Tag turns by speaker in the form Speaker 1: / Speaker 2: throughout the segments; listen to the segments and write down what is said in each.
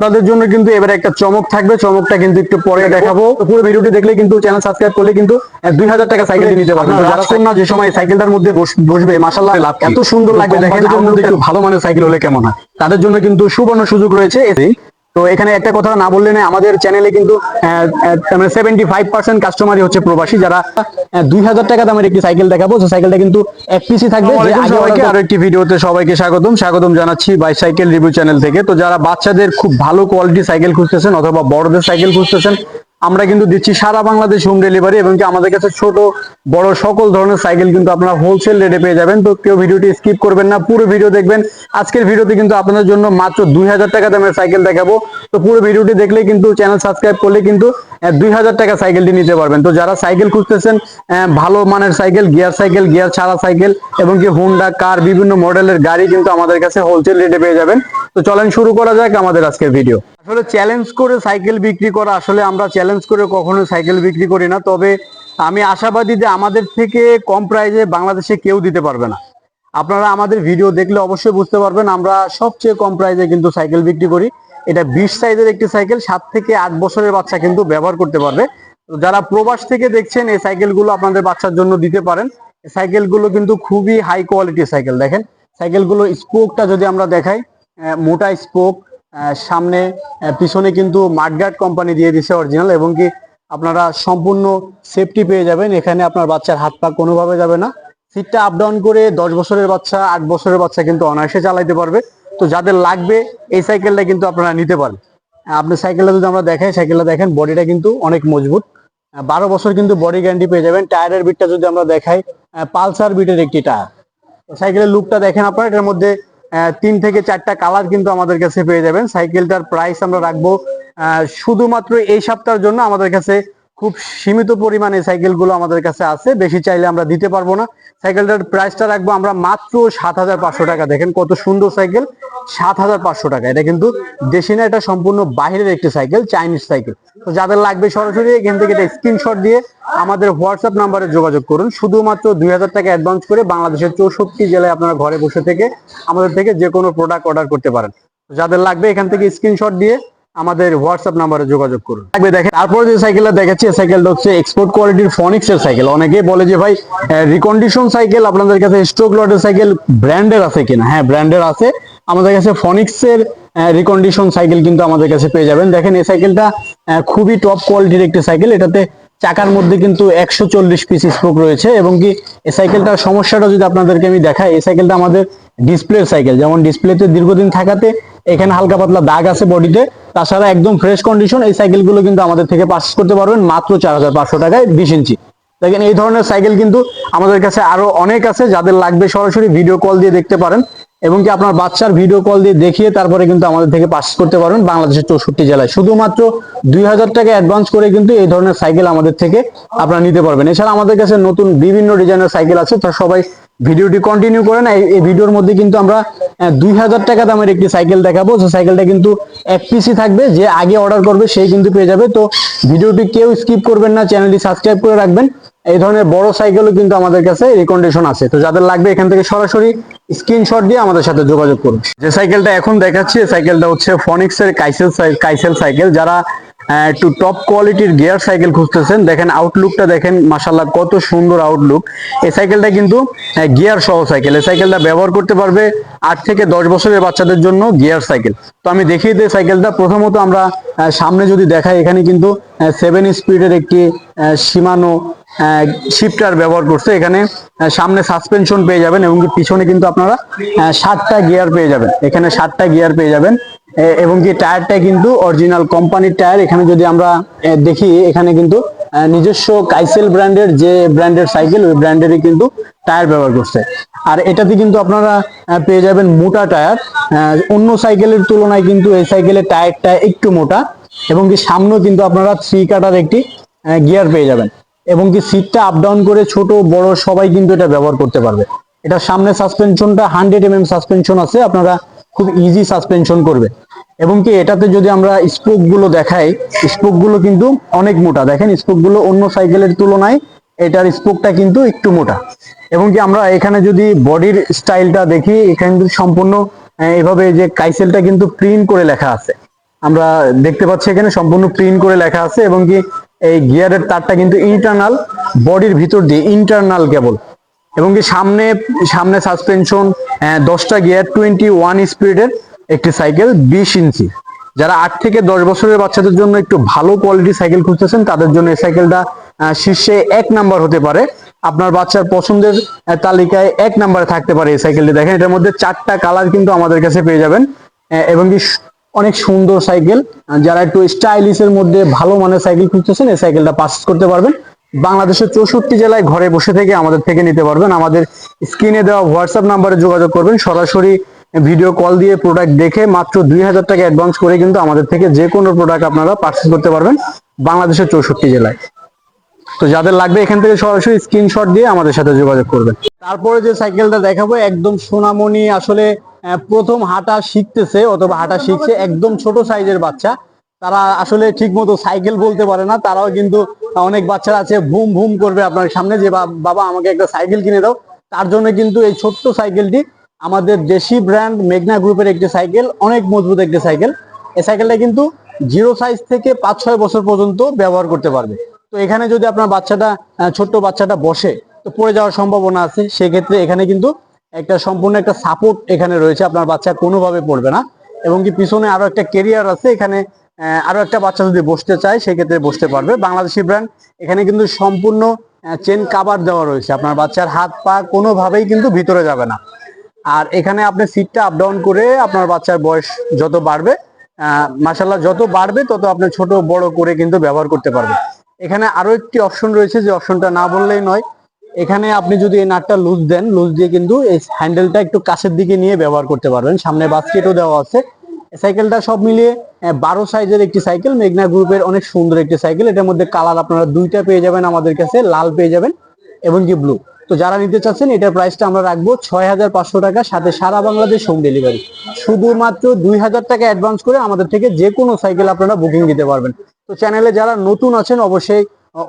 Speaker 1: আপনাদের জন্য কিন্তু এবারে একটা চমক থাকবে চমকটা কিন্তু একটু পরে দেখাবো। পুরো ভিডিওটি দেখলে কিন্তু চ্যানেল সাবস্ক্রাইব করলে কিন্তু দুই হাজার টাকা সাইকেল নিতে পারবেন। যারা যারা না যে সময় সাইকেলটার মধ্যে বস- বসবে মাসাল্লাহ লাভ এত সুন্দর লাগবে দেখেন একটু ভালো মানের সাইকেল হলে কেমন হয়? তাদের জন্য কিন্তু সুবর্ণ সুযোগ রয়েছে। তো এখানে একটা কথা না বললে না আমাদের চ্যানেলে কিন্তু সেভেন্টি ফাইভ পার্সেন্ট কাস্টমারই হচ্ছে প্রবাসী যারা দুই হাজার টাকা দামের একটি সাইকেল দেখাবো। সেই সাইকেলটা কিন্তু এক পিসি থাকবে। সবাইকে আরও একটি ভিডিওতে সবাইকে স্বাগতম। স্বাগতম জানাচ্ছি বাই সাইকেল রিভিউ চ্যানেল থেকে। তো যারা বাচ্চাদের খুব ভালো কোয়ালিটি সাইকেল খুঁজতেছেন অথবা বড়দের সাইকেল খুঁজতেছেন আমরা কিন্তু দিচ্ছি সারা বাংলাদেশ হোম ডেলিভারি এবং কি আমাদের কাছে ছোট বড় সকল ধরনের সাইকেল কিন্তু আপনারা হোলসেল রেটে পেয়ে যাবেন। তো কেউ ভিডিওটি স্কিপ করবেন না, পুরো ভিডিও দেখবেন। আজকের ভিডিওতে কিন্তু আপনাদের জন্য মাত্র দুই হাজার টাকা দামের সাইকেল দেখাবো। তো পুরো ভিডিওটি দেখলে কিন্তু চ্যানেল সাবস্ক্রাইব করলে কিন্তু দুই হাজার টাকা সাইকেলটি নিতে পারবেন। তো যারা সাইকেল খুঁজতেছেন ভালো মানের সাইকেল গিয়ার সাইকেল গিয়ার ছাড়া সাইকেল এবং কি হোন্ডা কার বিভিন্ন মডেলের গাড়ি কিন্তু আমাদের কাছে হোলসেল রেটে পেয়ে যাবেন। তো চলেন শুরু করা যাক আমাদের আজকের ভিডিও আসলে চ্যালেঞ্জ করে সাইকেল বিক্রি করা, আসলে আমরা চ্যালেঞ্জ করে কখনো সাইকেল বিক্রি করি না। তবে আমি আশাবাদী যে আমাদের থেকে কম প্রাইজে বাংলাদেশে কেউ দিতে পারবে না। আপনারা আমাদের ভিডিও দেখলে অবশ্যই বুঝতে পারবেন, আমরা সবচেয়ে কম প্রাইজে কিন্তু সাইকেল বিক্রি করি। এটা বিশ সাইজের একটি সাইকেল, সাত থেকে আট বছরের বাচ্চা কিন্তু ব্যবহার করতে পারবে। যারা প্রবাস থেকে দেখছেন, এই সাইকেলগুলো আপনাদের বাচ্চার জন্য দিতে পারেন। সাইকেলগুলো কিন্তু খুবই হাই কোয়ালিটির সাইকেল, দেখেন। সাইকেলগুলো স্পোকটা যদি আমরা দেখাই মোটা স্পোক সামনে পিছনে কিন্তু মাডগার্ড কোম্পানি দিয়ে দিছে অরিজিনাল এবং কি আপনারা সম্পূর্ণ সেফটি পেয়ে যাবেন। এখানে আপনার বাচ্চার হাত পা কোনোভাবে যাবে না। সিটটা আপ ডাউন করে দশ বছরের বাচ্চা, আট বছরের বাচ্চা কিন্তু অনায়াসে চালাইতে পারবে। তো যাদের লাগবে, এই সাইকেলটা কিন্তু আপনারা নিতে পারেন। আপনি সাইকেলটা যদি আমরা দেখাই সাইকেলটা দেখেন বডিটা কিন্তু অনেক মজবুত। বারো বছর কিন্তু বডি গ্যারান্টি পেয়ে যাবেন। টায়ারের বিটটা যদি আমরা দেখাই পালসার বিটের একটি টায়ার সাইকেলের লুকটা দেখেন আপনারা, এটার মধ্যে তিন থেকে চারটা কালার কিন্তু আমাদের কাছে পেয়ে যাবেন। সাইকেলটার প্রাইস আমরা রাখব শুধুমাত্র এই সপ্তাহের জন্য আমাদের কাছে খুব সীমিত পরিমাণে সাইকেলগুলো আমাদের কাছে আছে। বেশি চাইলে আমরা দিতে পারব না। সাইকেলটার প্রাইসটা রাখব আমরা মাত্র সাত হাজার পাঁচশো টাকা। দেখেন কত সুন্দর সাইকেল। সাত হাজার পাঁচশো টাকা। এটা কিন্তু দেশি না, এটা সম্পূর্ণ বাইরের একটি সাইকেল চাইনিজ সাইকেল। তো যাদের লাগবে সরাসরি এখান থেকে এটা স্ক্রিনশট দিয়ে আমাদের হোয়াটসঅ্যাপ নাম্বারে যোগাযোগ করুন। শুধুমাত্র দুই হাজার টাকা অ্যাডভান্স করে বাংলাদেশের চৌষট্টি জেলায় আপনারা ঘরে বসে থেকে আমাদের থেকে যে কোনো প্রোডাক্ট অর্ডার করতে পারেন। যাদের লাগবে এখান থেকে স্ক্রিনশট দিয়ে আমাদের হোয়াটসঅ্যাপ নাম্বারে যোগাযোগ করুন। লাগবে দেখেন, তারপর যে সাইকেলটা দেখাচ্ছি সাইকেলটা হচ্ছে এক্সপোর্ট কোয়ালিটির ফনিক্স সাইকেল। অনেকে বলে যে ভাই রিকন্ডিশন সাইকেল, আপনাদের কাছে স্ট্রোক লটের সাইকেল ব্র্যান্ডের আছে কিনা? হ্যাঁ ব্র্যান্ডের আছে। আমাদের কাছে ফনিক্স এর রিকন্ডিশন সাইকেল কিন্তু আমাদের কাছে পেয়ে যাবেন। দেখেন, এই সাইকেলটা খুবই টপ কোয়ালিটির একটি সাইকেল এটাতে চাকার মধ্যে কিন্তু একশো চল্লিশ পিস স্পোক রয়েছে এবং কি এই সাইকেলটার সমস্যাটা যদি আপনাদেরকে আমি দেখাই, এই সাইকেলটা আমাদের ডিসপ্লের সাইকেল যেমন ডিসপ্লেতে দীর্ঘদিন থাকাতে এখানে হালকা পাতলা দাগ আছে বডিতে তাছাড়া একদম ফ্রেশ কন্ডিশন এই সাইকেলগুলো কিন্তু আমাদের থেকে পারচেস করতে পারবেন মাত্র চার হাজার পাঁচশো টাকায় বিশ ইঞ্চি। দেখেন, এই ধরনের সাইকেল কিন্তু আমাদের কাছে আরও অনেক আছে। যাদের লাগবে সরাসরি ভিডিও কল দিয়ে দেখতে পারেন। এবং কি আপনার বাচ্চার ভিডিও কল দিয়ে দেখিয়ে তারপরে কিন্তু আমাদের থেকে পাস করতে পারবেন বাংলাদেশের চৌষট্টি জেলায়। শুধুমাত্র দুই হাজার টাকা অ্যাডভান্স করে কিন্তু এই ধরনের সাইকেল আমাদের থেকে আপনারা নিতে পারবেন। এছাড়া আমাদের কাছে নতুন বিভিন্ন ডিজাইনের সাইকেল আছে, তা সবাই ভিডিওটি কন্টিনিউ করেন এই ভিডিওর মধ্যে কিন্তু আমরা দুই হাজার টাকা দামের একটি সাইকেল দেখাবো। যে সাইকেলটা কিন্তু এক পিসি থাকবে, যে আগে অর্ডার করবে সেই কিন্তু পেয়ে যাবে। তো ভিডিওটি কেউ স্কিপ করবেন না চ্যানেলটি সাবস্ক্রাইব করে রাখবেন। এই ধরনের বড় সাইকেলও কিন্তু আমাদের কাছে রিকন্ডিশন আছে। তো যাদের লাগবে এখান থেকে সরাসরি স্ক্রিনশট দিয়ে আমাদের সাথে যোগাযোগ করুন। যে সাইকেলটা এখন দেখাচ্ছি সাইকেলটা হচ্ছে ফনিক্স এর কাইসেল কাইসেল সাইকেল। যারা একটু টপ কোয়ালিটির গিয়ার সাইকেল খুঁজতেছেন, দেখেন আউটলুকটা দেখেন মাসাল্লাহ কত সুন্দর আউটলুক এই সাইকেলটা কিন্তু গিয়ার সহ সাইকেল। এই সাইকেলটা ব্যবহার করতে পারবে আট থেকে দশ বছরের বাচ্চাদের জন্য গিয়ার সাইকেল। তো আমি দেখিয়ে দিই সাইকেলটা। প্রথমত আমরা সামনে যদি দেখাই, এখানে কিন্তু সেভেন স্পিডের একটি সীমানো শিফটার ব্যবহার করছে। এখানে সামনে সাসপেনশন পেয়ে যাবেন এবং পিছনে কিন্তু আপনারা সাতটা গিয়ার পেয়ে যাবেন। এখানে সাতটা গিয়ার পেয়ে যাবেন। এবং কি টায়ারটা কিন্তু অরিজিনাল কোম্পানির টায়ার এখানে যদি আমরা দেখি, এখানে কিন্তু নিজস্ব কাইসেল ব্র্যান্ডের যে ব্র্যান্ডের সাইকেল ওই ব্র্যান্ডেরই কিন্তু টায়ার ব্যবহার করছে। আর এটাতে কিন্তু আপনারা পেয়ে যাবেন মোটা টায়ার অন্য সাইকেলের তুলনায় কিন্তু এই সাইকেলের টায়ারটা একটু মোটা। এবং কি সামনেও কিন্তু আপনারা থ্রি কাটার একটি গিয়ার পেয়ে যাবেন। এবং কি সিটটা আপ ডাউন করে ছোট, বড় সবাই কিন্তু এটা ব্যবহার করতে পারবে। এটা সামনে সাসপেনশনটা হান্ড্রেড এম সাসপেনশন আছে, আপনারা খুব ইজি সাসপেনশন করবে। এবং কি এটাতে যদি আমরা স্পোকগুলো দেখাই স্পোকগুলো কিন্তু অনেক মোটা। দেখেন স্পোকগুলো অন্য সাইকেলের তুলনায় এটার স্পোকটা কিন্তু একটু মোটা। এবং কি আমরা এখানে যদি বডির স্টাইলটা দেখি, এখানে সম্পূর্ণ এভাবে যে কাইসেলটা কিন্তু প্রিন্ট করে লেখা আছে। আমরা দেখতে পাচ্ছি এখানে সম্পূর্ণ প্রিন্ট করে লেখা আছে এবং কি এই গিয়ারের তারটা কিন্তু ইন্টারনাল বডির ভিতর দিয়ে ইন্টারনাল কেবল এবং কি সামনে সামনে সাসপেনশন দশটা গিয়ার টোয়েন্টি ওয়ান স্পিডের একটি সাইকেল বিশ ইঞ্চি। যারা আট থেকে দশ বছরের বাচ্চাদের জন্য একটু ভালো কোয়ালিটি সাইকেল খুঁজতেছেন, তাদের জন্য এই সাইকেলটা শীর্ষে এক নাম্বার হতে পারে। আপনার বাচ্চার পছন্দের তালিকায় এক নাম্বারে থাকতে পারে এই সাইকেলটি দেখেন, এটার মধ্যে চারটা কালার কিন্তু আমাদের কাছে পেয়ে যাবেন। এবং কি অনেক সুন্দর সাইকেল। যারা একটু স্টাইলিশ এর মধ্যে ভালো মানের সাইকেল খুঁজতেছেন, এই সাইকেলটা পারচেস করতে পারবেন। বাংলাদেশের চৌষট্টি জেলায় ঘরে বসে থেকে আমাদের থেকে নিতে পারবেন। আমাদের স্ক্রিনে দেওয়া হোয়াটসঅ্যাপ নাম্বারে যোগাযোগ করবেন। সরাসরি ভিডিও কল দিয়ে প্রোডাক্ট দেখে মাত্র দুই হাজার টাকা অ্যাডভান্স করে কিন্তু আমাদের থেকে যে কোনো প্রোডাক্ট আপনারা পারচেস করতে পারবেন বাংলাদেশের চৌষট্টি জেলায়। তো যাদের লাগবে এখান থেকে সরাসরি স্ক্রিনশট দিয়ে আমাদের সাথে যোগাযোগ করবেন। তারপরে যে সাইকেলটা দেখাবো, একদম সোনামণি আসলে প্রথম হাঁটা শিখতেছে অথবা হাঁটা শিখছে একদম ছোট সাইজের বাচ্চা। তারা আসলে ঠিক মতো সাইকেল বলতে পারে না, তারাও কিন্তু অনেক বাচ্চারা আছে, ভুম ভুম করবে আপনার সামনে যে বাবা আমাকে একটা সাইকেল কিনে দাও। তার জন্য কিন্তু এই ছোট্ট সাইকেলটি আমাদের দেশি ব্র্যান্ড মেঘনা গ্রুপের একটি সাইকেল, অনেক মজবুত একটি সাইকেল। এই সাইকেলটা কিন্তু জিরো সাইজ থেকে পাঁচ ছয় বছর পর্যন্ত ব্যবহার করতে পারবে। তো এখানে যদি আপনার বাচ্চাটা ছোট্ট বাচ্চাটা বসে, তো পড়ে যাওয়ার সম্ভাবনা আছে। সেক্ষেত্রে এখানে কিন্তু একটা সম্পূর্ণ একটা সাপোর্ট এখানে রয়েছে, আপনার বাচ্চা কোনোভাবে পড়বে না। এবং কি পিছনে আরও একটা কেরিয়ার আছে, এখানে আরও একটা বাচ্চা যদি বসতে চায়, সেক্ষেত্রে বসতে পারবে। বাংলাদেশি ব্র্যান্ড এখানে কিন্তু সম্পূর্ণ চেন কাবার দেওয়া রয়েছে। আপনার বাচ্চার হাত পা কোনোভাবেই কিন্তু ভিতরে যাবে না। আর এখানে আপনি সিটটা আপ ডাউন করে আপনার বাচ্চার বয়স যত বাড়বে মাসাল্লাহ যত বাড়বে, তত আপনি ছোট বড় করে কিন্তু ব্যবহার করতে পারবেন। এখানে আরও একটি অপশন রয়েছে, যে অপশনটা না বললেই নয় এখানে আপনি যদি এই নাটটা লুজ দেন লুজ দিয়ে কিন্তু এই হ্যান্ডেলটা একটু কাছের দিকে নিয়ে ব্যবহার করতে পারবেন। সামনে বাস্কেটও দেওয়া আছে। সাইকেলটা সব মিলিয়ে বারো সাইজের একটি সাইকেল মেঘনা গ্রুপের অনেক সুন্দর একটি সাইকেল এটার মধ্যে কালার আপনারা দুইটা পেয়ে যাবেন আমাদের কাছে, লাল পেয়ে যাবেন এবং কি ব্লু তো যারা নিতে চাচ্ছেন, এটার প্রাইসটা আমরা রাখব ছয় হাজার পাঁচশো টাকা, সাথে সারা বাংলাদেশ হোম ডেলিভারি শুধুমাত্র দুই হাজার টাকা অ্যাডভান্স করে আমাদের থেকে যে কোনো সাইকেল আপনারা বুকিং দিতে পারবেন। তো চ্যানেলে যারা নতুন আছেন, অবশ্যই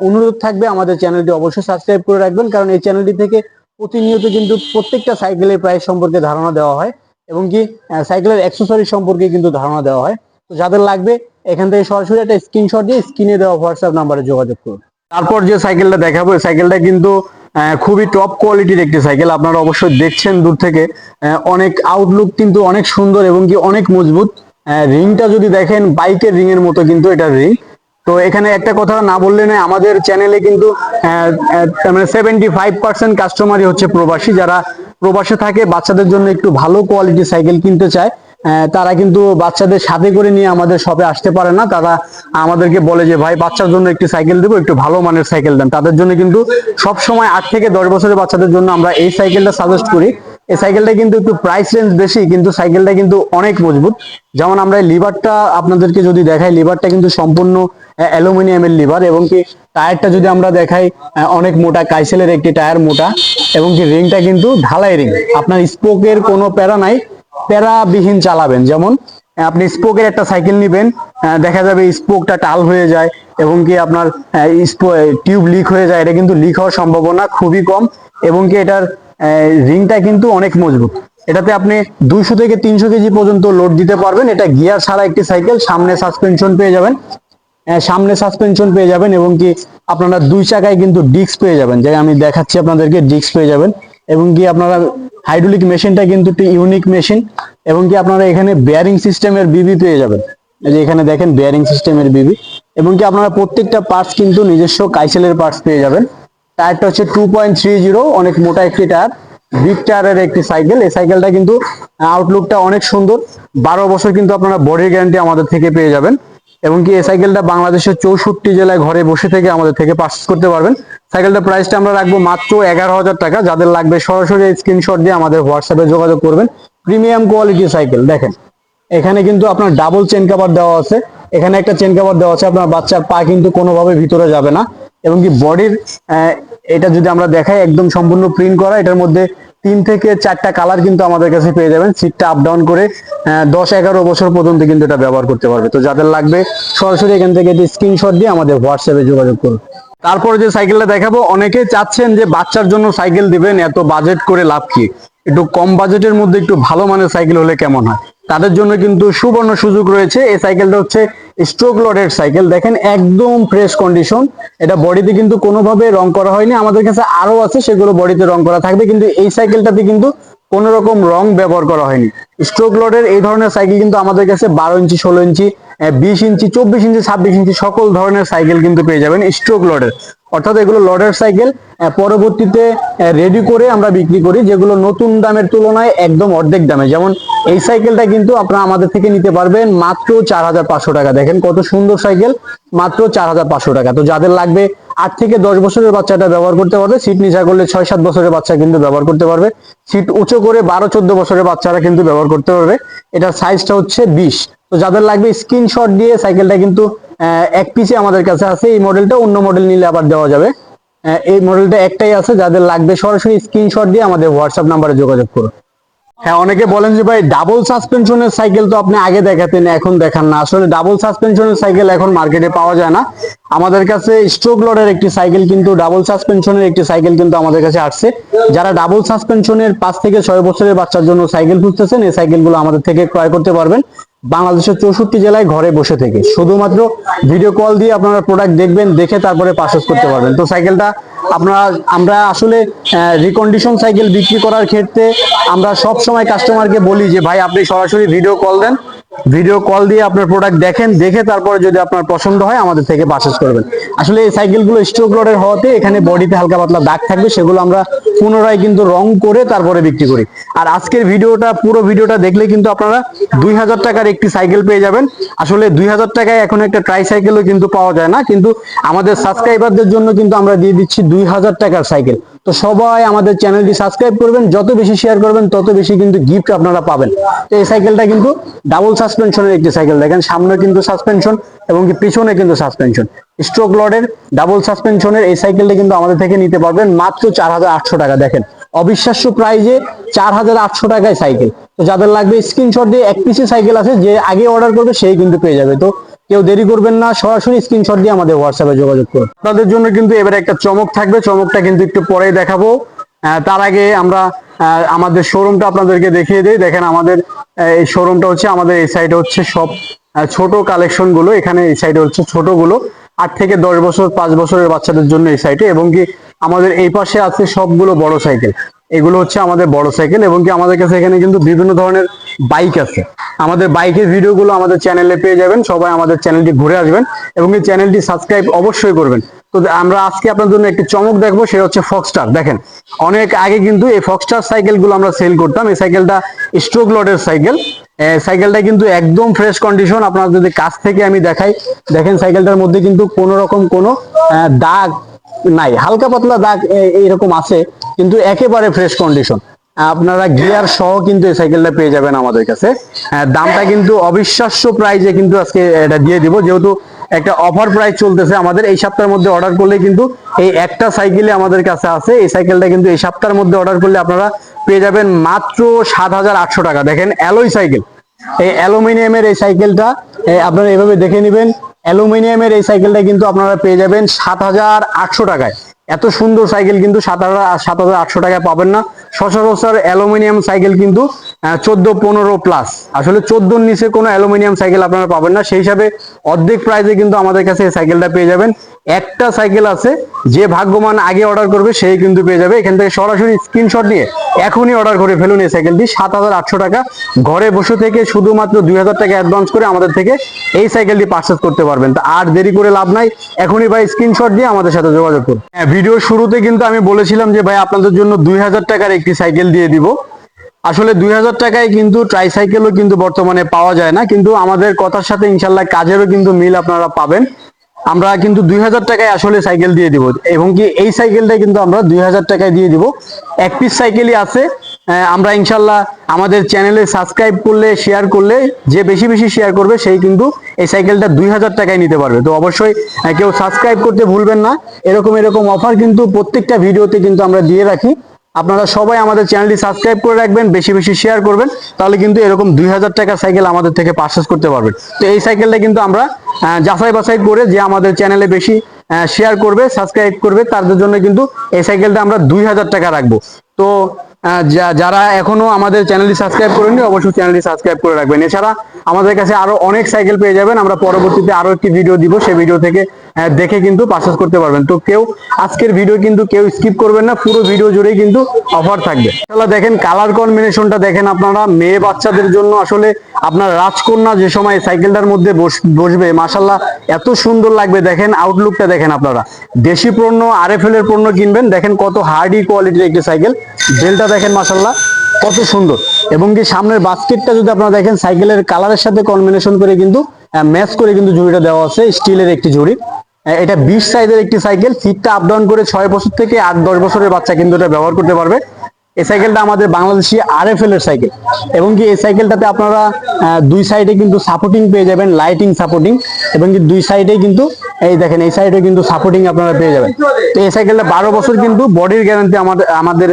Speaker 1: অনুরোধ থাকবে। আমাদের চ্যানেলটি অবশ্যই সাবস্ক্রাইব করে রাখবেন, কারণ এই চ্যানেলটি থেকে প্রতিনিয়ত কিন্তু প্রত্যেকটা সাইকেলের প্রাইস সম্পর্কে ধারণা দেওয়া হয় এবং কি সাইকেলের অ্যাক্সেসরি সম্পর্কে কিন্তু ধারণা দেওয়া হয়। তো যাদের লাগবে, এখান থেকে সরাসরি একটা স্ক্রিনশট দিয়ে স্ক্রিনে দেওয়া হোয়াটসঅ্যাপ নাম্বারে যোগাযোগ করুন। তারপর যে সাইকেলটা দেখাবো সাইকেলটা কিন্তু খুবই টপ কোয়ালিটির একটি সাইকেল। আপনারা অবশ্যই দেখছেন দূর থেকে অনেক আউটলুক কিন্তু অনেক সুন্দর এবং কি অনেক মজবুত। রিংটা যদি দেখেন বাইকের রিং এর মতো কিন্তু এটা রিং তো এখানে একটা কথা না বললে নয়, আমাদের চ্যানেলে কিন্তু মানে সেভেন্টি ফাইভ পার্সেন্ট কাস্টমারই হচ্ছে প্রবাসী। যারা প্রবাসে থাকে, বাচ্চাদের জন্য একটু ভালো কোয়ালিটি সাইকেল কিনতে চায় তারা কিন্তু বাচ্চাদের সাথে করে নিয়ে আমাদের শপে আসতে পারে না। তারা আমাদেরকে বলে যে, ভাই, বাচ্চার জন্য একটি সাইকেল দেবো, একটু ভালো মানের সাইকেল দেন। তাদের জন্য কিন্তু সব সময় আট থেকে দশ বছরের বাচ্চাদের জন্য আমরা এই সাইকেলটা সাজেস্ট করি। এই সাইকেলটা কিন্তু একটু প্রাইস রেঞ্জ বেশি, কিন্তু সাইকেলটা কিন্তু অনেক মজবুত। যেমন আমরা লিভারটা আপনাদেরকে যদি দেখাই লিভারটা কিন্তু সম্পূর্ণ অ্যালুমিনিয়ামের লিভার এবং কি টায়ারটা যদি আমরা দেখাই অনেক মোটা কাইসেলের একটি টায়ার মোটা এবং কি রিংটা কিন্তু ঢালাই রিং। আপনার স্পোকের কোনো প্যারা নাই, প্যারাবিহীন চালাবেন। যেমন আপনি স্পোকের একটা সাইকেল নিবেন দেখা যাবে স্পোকটা টাল হয়ে যায় এবং কি আপনার টিউব লিক হয়ে যায়। এটা কিন্তু লিক হওয়ার সম্ভাবনা খুবই কম এবং কি এটার রিংটা কিন্তু অনেক মজবুত। এটাতে আপনি দুইশো থেকে তিনশো কেজি পর্যন্ত লোড দিতে পারবেন। এটা গিয়ার ছাড়া একটি সাইকেল, সামনে সাসপেনশন পেয়ে যাবেন। সামনে সাসপেনশন পেয়ে যাবেন এবং কি আপনারা দুই চাকায় কিন্তু ডিস্ক পেয়ে যাবেন। যে আমি দেখাচ্ছি আপনাদেরকে ডিস্ক পেয়ে যাবেন। এবং কি আপনারা হাইড্রোলিক মেশিনটা কিন্তু একটি ইউনিক মেশিন এবং কি আপনারা এখানে বেয়ারিং সিস্টেমের বিবি পেয়ে যাবেন। যে এখানে দেখেন বেয়ারিং সিস্টেমের বিবি এবং কি আপনারা প্রত্যেকটা পার্টস কিন্তু নিজস্ব কাইসেলের পার্টস পেয়ে যাবেন। টায়ারটা হচ্ছে টু পয়েন্ট থ্রি জিরো অনেক মোটা একটি টায়ার বিগ টায়ারের একটি সাইকেল এই সাইকেলটা কিন্তু আউটলুকটা অনেক সুন্দর। বারো বছর কিন্তু আপনারা বডি গ্যারান্টি আমাদের থেকে পেয়ে যাবেন। এবং এই সাইকেলটা বাংলাদেশের চৌষট্টি জেলায় ঘরে বসে থেকে আমাদের থেকে পারচেস করতে পারবেন। সাইকেলটার প্রাইসটা আমরা রাখব মাত্র এগারো হাজার টাকা। যাদের লাগবে সরাসরি স্ক্রিনশট দিয়ে আমাদের হোয়াটসঅ্যাপে যোগাযোগ করবেন। প্রিমিয়াম কোয়ালিটি সাইকেল, দেখেন। এখানে কিন্তু আপনার ডাবল চেন কাভার দেওয়া আছে। এখানে একটা চেন কাভার দেওয়া আছে, আপনার বাচ্চার পা কিন্তু কোনোভাবে ভিতরে যাবে না। এবং কি বডির এটা যদি আমরা দেখাই, একদম সম্পূর্ণ প্রিন্ট করা, এটার মধ্যে তিন থেকে চারটা কালার কিন্তু আমাদের কাছে পেয়ে যাবেন। সিটটা আপ ডাউন করে দশ, এগারো বছর পর্যন্ত কিন্তু এটা ব্যবহার করতে পারবে। তো যাদের লাগবে, সরাসরি এখান থেকে স্ক্রিনশট দিয়ে আমাদের হোয়াটসঅ্যাপে যোগাযোগ করুন। তারপরে যে সাইকেলটা দেখাবো, অনেকে চাচ্ছেন যে বাচ্চার জন্য সাইকেল দিবেন, এত বাজেট করে লাভ কি? একটু কম বাজেটের মধ্যে একটু ভালো মানের সাইকেল হলে কেমন হয়? তাদের জন্য কিন্তু সুবর্ণ সুযোগ রয়েছে। এই সাইকেলটা হচ্ছে স্ট্রোক লোডেড সাইকেল দেখেন একদম ফ্রেশ কন্ডিশন এটা বডিতে কিন্তু কোনোভাবে রং করা হয়নি। আমাদের কাছে আরও আছে, সেগুলো বডিতে রং করা থাকবে, কিন্তু এই সাইকেলটাতে কিন্তু কোনো রকম রং ব্যবহার করা হয়নি। স্ট্রোক লোডের এই ধরনের সাইকেল কিন্তু আমাদের কাছে বারো ইঞ্চি, ষোলো ইঞ্চি বিশ ইঞ্চি, চব্বিশ ইঞ্চি, ছাব্বিশ ইঞ্চি সকল ধরনের সাইকেল কিন্তু পেয়ে যাবেন স্ট্রোক লোডের অর্থাৎ এগুলো লডের সাইকেল পরবর্তীতে রেডি করে আমরা বিক্রি করি, যেগুলো নতুন দামের তুলনায় একদম অর্ধেক দামে। যেমন এই সাইকেলটা কিন্তু আপনারা আমাদের থেকে নিতে পারবেন মাত্র চার হাজার পাঁচশো টাকা। দেখেন কত সুন্দর সাইকেল, মাত্র চার হাজার পাঁচশো টাকা। তো যাদের লাগবে আট থেকে দশ বছরের বাচ্চাটা ব্যবহার করতে পারবে সিট নিচা করলে ছয় সাত বছরের বাচ্চা কিন্তু ব্যবহার করতে পারবে। সিট উঁচু করে বারো চোদ্দ বছরের বাচ্চারা কিন্তু ব্যবহার করতে পারবে। এটার সাইজটা হচ্ছে বিশ। তো যাদের লাগবে স্ক্রিনশট দিয়ে সাইকেলটা কিন্তু এক পিসে আমাদের কাছে আছে। এই মডেলটা অন্য মডেল নিলে আবার দেওয়া যাবে। এই মডেলটা একটাই আছে, যাদের লাগবে সরাসরি স্ক্রিনশট দিয়ে আমাদের হোয়াটসঅ্যাপ নাম্বারে যোগাযোগ করুন। হ্যাঁ অনেকে বলেন যে, ভাই ডাবল সাসপেনশনের সাইকেল তো আপনি আগে দেখাতেন, এখন দেখান না। আসলে ডাবল সাসপেনশনের সাইকেল এখন মার্কেটে পাওয়া যায় না। আমাদের কাছে স্ট্রোক লোডের একটি সাইকেল কিন্তু ডাবল সাসপেনশনের একটি সাইকেল কিন্তু আমাদের কাছে আসছে। যারা ডাবল সাসপেনশনের পাঁচ থেকে ছয় বছরের বাচ্চার জন্য সাইকেল খুঁজতেছেন, এই সাইকেলগুলো আমাদের থেকে ক্রয় করতে পারবেন। বাংলাদেশের চৌষট্টি জেলায় ঘরে বসে থেকে। শুধুমাত্র ভিডিও কল দিয়ে আপনারা প্রোডাক্ট দেখবেন, দেখে তারপরে পারচেস করতে পারবেন। তো সাইকেলটা আপনারা, আমরা আসলে রিকন্ডিশন সাইকেল বিক্রি করার ক্ষেত্রে আমরা সব সময় কাস্টমারকে বলি যে, ভাই, আপনি সরাসরি ভিডিও কল দেন। ভিডিও কল দিয়ে আপনার প্রোডাক্ট দেখেন, দেখে তারপরে যদি আপনার পছন্দ হয় আমাদের থেকে পারচেস করবেন। আসলে এই সাইকেলগুলো স্ট্রোক লোডের হওয়াতে এখানে বডিতে হালকা পাতলা দাগ থাকবে, সেগুলো আমরা পুনরায় কিন্তু রং করে তারপরে বিক্রি করি। আর আজকের ভিডিওটা পুরো ভিডিওটা দেখলে কিন্তু আপনারা দুই হাজার টাকার একটি সাইকেল পেয়ে যাবেন। আসলে দুই হাজার টাকায় এখন একটা ট্রাই সাইকেলও কিন্তু পাওয়া যায় না, কিন্তু আমাদের সাবস্ক্রাইবারদের জন্য কিন্তু আমরা দিয়ে দিচ্ছি দুই হাজার টাকার সাইকেল তো সবাই আমাদের চ্যানেলটি সাবস্ক্রাইব করবেন। যত বেশি শেয়ার করবেন, তত বেশি কিন্তু গিফট আপনারা পাবেন। তো এই সাইকেলটা কিন্তু ডাবল সাসপেনশনের একটি সাইকেল দেখেন, সামনে কিন্তু সাসপেনশন এবং কি পিছনে কিন্তু সাসপেনশন স্ট্রোক লডের ডাবল সাসপেনশনের এই সাইকেলটা কিন্তু আমাদের থেকে নিতে পারবেন মাত্র চার হাজার আটশো টাকা। দেখেন, অবিশ্বাস্য প্রাইজে চার হাজার আটশো টাকায় সাইকেল তো যাদের লাগবে স্ক্রিনশট দিয়ে এক পিসি সাইকেল আছে, যে আগে অর্ডার করবে, সেই কিন্তু পেয়ে যাবে। তো কেউ দেরি করবেন না, সরাসরি স্ক্রিনশট দিয়ে আমাদের হোয়াটসঅ্যাপে যোগাযোগ করুন। আপনাদের জন্য কিন্তু এবারে একটা চমক থাকবে, চমকটা কিন্তু একটু পরেই দেখাবো। তার আগে আমরা আমাদের শোরুমটা আপনাদেরকে দেখিয়ে দিই। দেখেন আমাদের এই শোরুমটা হচ্ছে, আমাদের এই সাইডে হচ্ছে সব ছোট কালেকশনগুলো এখানে এই সাইডে হচ্ছে ছোটগুলো আট থেকে দশ বছর, পাঁচ বছরের বাচ্চাদের জন্য এই সাইডে এবং কি আমাদের এই পাশে আছে সবগুলো বড় সাইকেল এগুলো হচ্ছে আমাদের বড় সাইকেল এবং কি আমাদের কাছে এখানে কিন্তু বিভিন্ন ধরনের বাইক আছে। আমাদের বাইকের ভিডিওগুলো আমাদের চ্যানেলে পেয়ে যাবেন, সবাই আমাদের চ্যানেলটি ঘুরে আসবেন এবং এই চ্যানেলটি সাবস্ক্রাইব অবশ্যই করবেন। তো আমরা আজকে আপনার জন্য একটি চমক দেখব, সেটা হচ্ছে ফক্সটার দেখেন, অনেক আগে কিন্তু এই ফক্সটার সাইকেলগুলো আমরা সেল করতাম, এই সাইকেলটা স্ট্রোক লোডের সাইকেল। সাইকেলটা কিন্তু একদম ফ্রেশ কন্ডিশন আপনার যদি কাছ থেকে আমি দেখাই, দেখেন সাইকেলটার মধ্যে কিন্তু কোনো রকম কোনো দাগ নাই, হালকা পাতলা দাগ এইরকম আছে। কিন্তু একেবারে ফ্রেশ কন্ডিশন আপনারা গিয়ার সহ কিন্তু এই সাইকেলটা পেয়ে যাবেন আমাদের কাছে। দামটা কিন্তু অবিশ্বাস্য প্রাইজে কিন্তু আজকে এটা দিয়ে দিব। যেহেতু একটা অফার প্রাইস চলতেছে আমাদের, এই সপ্তাহের মধ্যে অর্ডার করলে কিন্তু এই একটা সাইকেলে আমাদের কাছে আছে। এই সাইকেলটা কিন্তু এই সপ্তাহের মধ্যে অর্ডার করলে আপনারা পেয়ে যাবেন মাত্র সাত হাজার আটশো টাকা। দেখেন অ্যালোই সাইকেল এই অ্যালুমিনিয়ামের এই সাইকেলটা আপনারা এভাবে দেখে নেবেন। অ্যালুমিনিয়ামের এই সাইকেলটা কিন্তু আপনারা পেয়ে যাবেন সাত হাজার আটশো টাকায়। এত সুন্দর সাইকেল কিন্তু সাত হাজার সাত হাজার আটশো টাকায় পাবেন না। সচরাচর অ্যালুমিনিয়াম সাইকেল কিন্তু চোদ্দ পনেরো প্লাস আসলে চোদ্দোর নিচে কোনো অ্যালুমিনিয়াম সাইকেল আপনারা পাবেন না। সেই হিসাবে অর্ধেক প্রাইসে কিন্তু আমাদের কাছে এই সাইকেলটা পেয়ে যাবেন। একটা সাইকেল আছে, যে ভাগ্যমান আগে অর্ডার করবে, সেই কিন্তু পেয়ে যাবে। এখান থেকে সরাসরি স্ক্রিনশট নিয়ে এখনই অর্ডার করে ফেলুন এই সাইকেলটি। সাত হাজার আটশো টাকা। ঘরে বসে থেকে শুধুমাত্র দুই হাজার টাকা অ্যাডভান্স করে আমাদের থেকে এই সাইকেলটি পারচেস করতে পারবেন। তা আর দেরি করে লাভ নাই। এখনই ভাই স্ক্রিনশট দিয়ে আমাদের সাথে যোগাযোগ করুন। হ্যাঁ ভিডিও শুরুতে কিন্তু আমি বলেছিলাম যে, ভাই, আপনাদের জন্য দুই হাজার টাকার একটি সাইকেল দিয়ে দিব। আসলে দুই হাজার টাকায় কিন্তু ট্রাইসাইকেলও কিন্তু বর্তমানে পাওয়া যায় না। কিন্তু আমাদের কথার সাথে ইনশাল্লাহ কাজেরও কিন্তু মিল আপনারা পাবেন। আমরা কিন্তু দুই হাজার টাকায় আসলে সাইকেল দিয়ে দিব। এবং কি এই সাইকেলটা কিন্তু আমরা দুই হাজার টাকায় দিয়ে দিব। এক পিস সাইকেলই আছে। আমরা ইনশাল্লাহ আমাদের চ্যানেলে সাবস্ক্রাইব করলে শেয়ার করলে, যে বেশি বেশি শেয়ার করবে, সেই কিন্তু এই সাইকেলটা দুই হাজার টাকায় নিতে পারবে। তো অবশ্যই কেউ সাবস্ক্রাইব করতে ভুলবেন না। এরকম এরকম অফার কিন্তু প্রত্যেকটা ভিডিওতে কিন্তু আমরা দিয়ে রাখি। আপনারা সবাই আমাদের চ্যানেলটি সাবস্ক্রাইব করে রাখবেন, বেশি বেশি শেয়ার করবেন, তাহলে কিন্তু এরকম দুই হাজার টাকার সাইকেল আমাদের থেকে পারচেস করতে পারবেন। তো এই সাইকেলটা কিন্তু আমরা যাচাই বাছাই করে যে আমাদের চ্যানেলে বেশি শেয়ার করবে সাবস্ক্রাইব করবে তাদের জন্য কিন্তু এই সাইকেলটা আমরা দুই হাজার টাকা রাখব। তো যারা এখনও আমাদের চ্যানেলটি সাবস্ক্রাইব করেননি, অবশ্যই চ্যানেলটি সাবস্ক্রাইব করে রাখবেন। এছাড়া আমাদের কাছে আরও অনেক সাইকেল পেয়ে যাবেন, আমরা পরবর্তীতে আরও একটি ভিডিও দিব, সেই ভিডিও থেকে দেখে কিন্তু পারচেস করতে পারবেন। তো কেউ আজকের ভিডিও কিন্তু কেউ স্কিপ করবেন না, পুরো ভিডিও জুড়েই কিন্তু অফার থাকবে। তাহলে দেখেন কালার কম্বিনেশনটা দেখেন আপনারা, মেয়ে বাচ্চাদের জন্য আসলে আপনার রাজকন্যা যে সময় সাইকেলটার মধ্যে বস- বসবে মাসাল্লাহ এত সুন্দর লাগবে। দেখেন আউটলুকটা দেখেন আপনারা। দেশি পণ্য আরএফএল এর পণ্য কিনবেন, দেখেন কত হার্ডি কোয়ালিটির একটি সাইকেল বেলটা দেখেন মাসাল্লাহ কত সুন্দর। এবং কি সামনের বাস্কেটটা যদি আপনারা দেখেন সাইকেলের কালারের সাথে কম্বিনেশন করে কিন্তু ম্যাচ করে কিন্তু ঝুড়িটা দেওয়া আছে, স্টিলের একটি ঝুড়ি। এটা বিশ সাইজের একটি সাইকেল সিটটা আপ ডাউন করে ছয় বছর থেকে আট, দশ বছরের বাচ্চা কিন্তু এটা ব্যবহার করতে পারবে। এই সাইকেলটা আমাদের বাংলাদেশি আরএফএল এর সাইকেল এবং কি এই সাইকেলটাতে আপনারা দুই সাইডে কিন্তু সাপোর্টিং পেয়ে যাবেন লাইটিং সাপোর্টিং এবং কি দুই সাইডে কিন্তু, এই দেখেন, এই সাইডে কিন্তু সাপোর্টিং আপনারা পেয়ে যাবেন। তো এই সাইকেলটা বারো বছর কিন্তু বডির গ্যারান্টি আমাদের আমাদের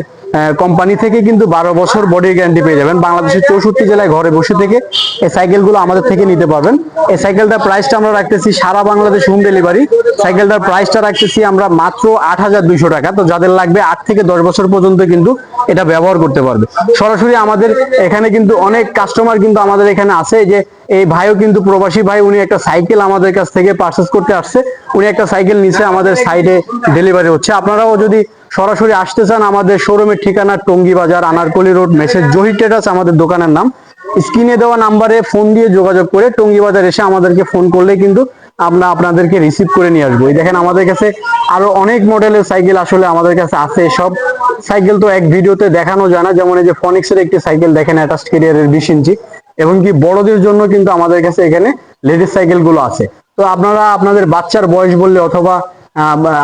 Speaker 1: কোম্পানি থেকে কিন্তু বারো বছর বডির গ্যারান্টি পেয়ে যাবেন। বাংলাদেশের চৌষট্টি জেলায় ঘরে বসে থেকে এই সাইকেলগুলো আমাদের থেকে নিতে পারবেন। এই সাইকেলটার প্রাইসটা আমরা রাখতেছি সারা বাংলাদেশ হোম ডেলিভারি সাইকেলটার প্রাইসটা রাখতেছি আমরা মাত্র আট হাজার দুইশো টাকা। তো যাদের লাগবে আট থেকে দশ বছর পর্যন্ত কিন্তু এটা ব্যবহার করতে পারবে। সরাসরি আমাদের এখানে কিন্তু অনেক কাস্টমার কিন্তু আমাদের এখানে আছে। যে এই ভাইও কিন্তু প্রবাসী ভাই, উনি একটা সাইকেল আমাদের কাছ থেকে পারচেস করতে আসছে। উনি একটা সাইকেল নিচে আমাদের সাইডে ডেলিভারি হচ্ছে। আপনারাও যদি সরাসরি আসতে চান, আমাদের শোরুমের ঠিকানা Tongi Bazar Anarkali road message Zahir traders আমাদের দোকানের নাম। স্ক্রিনে দেওয়া নাম্বারে ফোন দিয়ে যোগাযোগ করে টঙ্গী বাজার এসে আমাদেরকে ফোন করলে কিন্তু আমরা আপনাদেরকে রিসিভ করে নিয়ে আসব। এই দেখেন, আমাদের কাছে আরও অনেক মডেলের সাইকেল আসলে আমাদের কাছে আছে সব। সাইকেল তো এক ভিডিওতে দেখানো যায় না। যেমন এই যে ফনিক্স এর একটি সাইকেল, দেখেন অ্যাটাচ কেরিয়ারের বিশ ইঞ্চি। এবং কি বড়দের জন্য কিন্তু আমাদের কাছে এখানে লেডিস সাইকেলগুলো আছে। তো আপনারা আপনাদের বাচ্চার বয়স বললে অথবা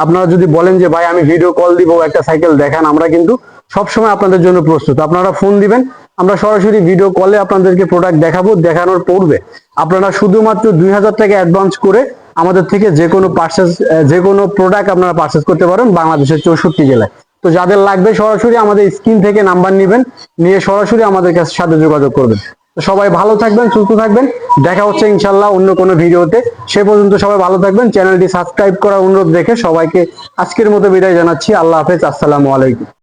Speaker 1: আপনারা যদি বলেন যে, ভাই, আমি ভিডিও কল দিব, একটা সাইকেল দেখান আমরা কিন্তু সবসময় আপনাদের জন্য প্রস্তুত। আপনারা ফোন দিবেন, আমরা সরাসরি ভিডিও কলে আপনাদেরকে প্রোডাক্ট দেখাবো, দেখানোর পূর্বে আপনারা শুধুমাত্র দুই হাজার টাকা অ্যাডভান্স করে আমাদের থেকে যে কোনো পার্সেস যে কোনো প্রোডাক্ট আপনারা পার্সেস করতে পারেন বাংলাদেশের চৌষট্টি জেলায়। তো যাদের লাগবে সরাসরি আমাদের স্ক্রিন থেকে নাম্বার নেবেন, নিয়ে সরাসরি আমাদের কাছে সাথে যোগাযোগ করবেন। সবাই ভালো থাকবেন, সুস্থ থাকবেন। দেখা হচ্ছে ইনশাল্লাহ অন্য কোনো ভিডিওতে। সে পর্যন্ত সবাই ভালো থাকবেন। চ্যানেলটি সাবস্ক্রাইব করার অনুরোধ রেখে সবাইকে আজকের মতো বিদায় জানাচ্ছি। আল্লাহ হাফেজ। আসসালামু আলাইকুম।